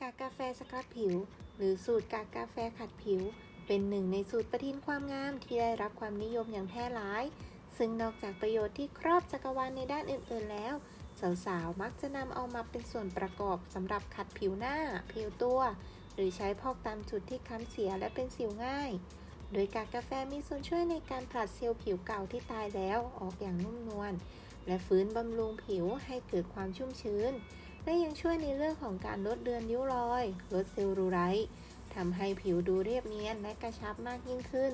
กากกาแฟสครับผิว หรือสูตรกากกาแฟขัดผิว เป็นหนึ่งในสูตรประทินความงามที่ได้รับความนิยมอย่างแพร่หลาย ซึ่งนอกจากประโยชน์ที่ครอบจักรวาลในด้านอื่น ๆ แล้วสาวๆ มักจะนำเอามาเป็นส่วนประกอบสำหรับขัดผิวหน้า ผิวตัว หรือใช้พอกตามจุดที่ค้ำเสียและเป็นสิวง่าย โดยกากกาแฟมีส่วนช่วยในการผลัดเซลล์ผิวเก่าที่ตายแล้วออกอย่างนุ่มนวลและฟื้นบำรุงผิวให้เกิดความชุ่มชื้น และยังช่วยในเรื่องของการลดเลือนริ้วรอย ลดเซลลูไลท์ทำให้ผิวดูเรียบเนียนและกระชับมากยิ่งขึ้น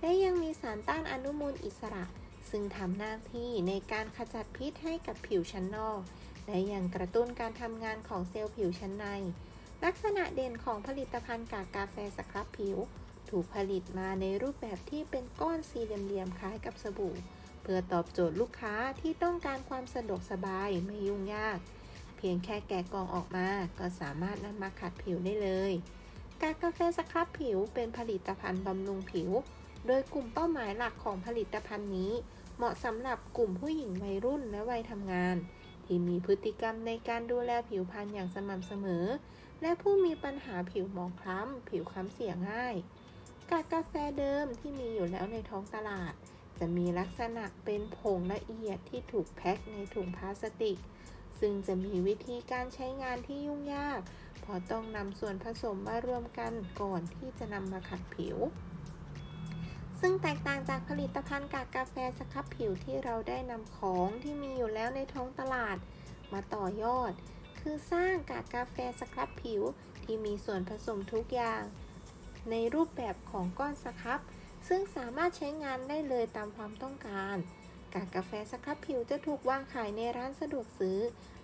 และยังมีสารต้านอนุมูลอิสระ ซึ่งทำหน้าที่ในการขจัดพิษให้กับผิวชั้นนอก และยังกระตุ้นการทำงานของเซลล์ผิวชั้นใน ลักษณะเด่นของผลิตภัณฑ์กากกาแฟสครับผิว ถูกผลิตมาในรูปแบบที่เป็นก้อนสี่เหลี่ยมๆคล้ายกับสบู่ เพื่อตอบโจทย์ลูกค้าที่ต้องการความสะดวกสบายไม่ยุ่งยาก เพียงแค่แกะกล่องออกมา ก็สามารถนำมาขัดผิวได้เลย กากกาแฟสครับผิวเป็นผลิตภัณฑ์บำรุงผิว โดยกลุ่มเป้าหมายหลักของผลิตภัณฑ์นี้ เหมาะสำหรับกลุ่มผู้หญิงวัยรุ่นและวัยทำงาน ที่มีพฤติกรรมในการดูแลผิวพรรณอย่างสม่ำเสมอ และผู้มีปัญหาผิวหมองคล้ำ ผิวคล้ำเสียง่าย กากาแฟเดิมที่มีอยู่แล้วในท้องตลาด จะมีลักษณะเป็นผงละเอียดที่ถูกแพ็คในถุงพลาสติก ซึ่งจะมีวิธีการใช้งานที่ยุ่งยาก เพราะต้องนำส่วนผสมมารวมกันก่อนที่จะนำมาขัดผิว ซึ่งแตกต่างจากผลิตภัณฑ์กากกาแฟสครับผิวที่เราได้นำของที่มีอยู่แล้วในท้องตลาด มาต่อยอด คือสร้างกากกาแฟสครับผิวที่มีส่วนผสมทุกอย่าง ในรูปแบบของก้อนสครับซึ่งสามารถใช้งานได้เลยตามความต้องการ กากกาแฟสครับผิวจะถูกวางขายในร้านสะดวกซื้อ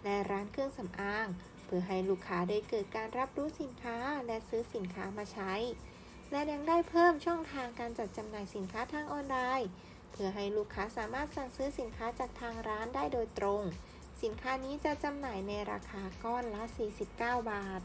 และร้านเครื่องสำอาง เพื่อให้ลูกค้าได้เกิดการรับรู้สินค้าและซื้อสินค้ามาใช้ และยังได้เพิ่มช่องทางการจัดจำหน่ายสินค้าทางออนไลน์ เพื่อให้ลูกค้าสามารถสั่งซื้อสินค้าจากทางร้านได้โดยตรง สินค้านี้จะจำหน่ายในราคาก้อนละ 49 บาท